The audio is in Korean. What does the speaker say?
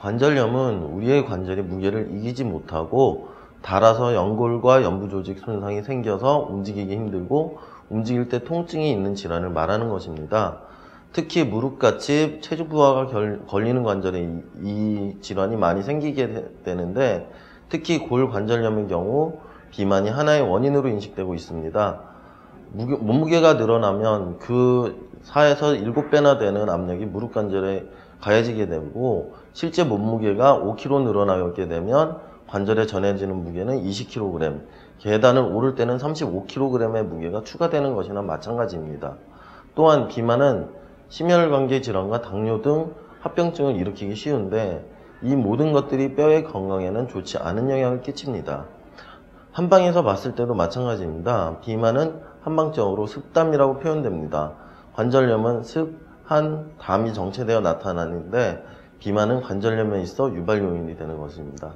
관절염은 우리의 관절이 무게를 이기지 못하고 닳아서 연골과 연부 조직 손상이 생겨서 움직이기 힘들고 움직일 때 통증이 있는 질환을 말하는 것입니다. 특히 무릎같이 체중 부하가 결- 걸리는 관절에 이, 이 질환이 많이 생기게 되- 되는데 특히 골관절염의 경우 비만이 하나의 원인으로 인식되고 있습니다. 무게- 몸무게가 늘어나면 그 4에서 7배나 되는 압력이 무릎 관절에 가해지게 되고 실제 몸무게가 5kg 늘어나게 되면 관절에 전해지는 무게는 20kg, 계단을 오를 때는 35kg의 무게가 추가되는 것이나 마찬가지입니다. 또한 비만은 심혈관계 질환과 당뇨 등 합병증을 일으키기 쉬운데 이 모든 것들이 뼈의 건강에는 좋지 않은 영향을 끼칩니다. 한방에서 봤을 때도 마찬가지입니다. 비만은 한방적으로 습담이라고 표현됩니다. 관절염은 습, 한, 담이 정체되어 나타나는데 비만은 관절염에 있어 유발 요인이 되는 것입니다.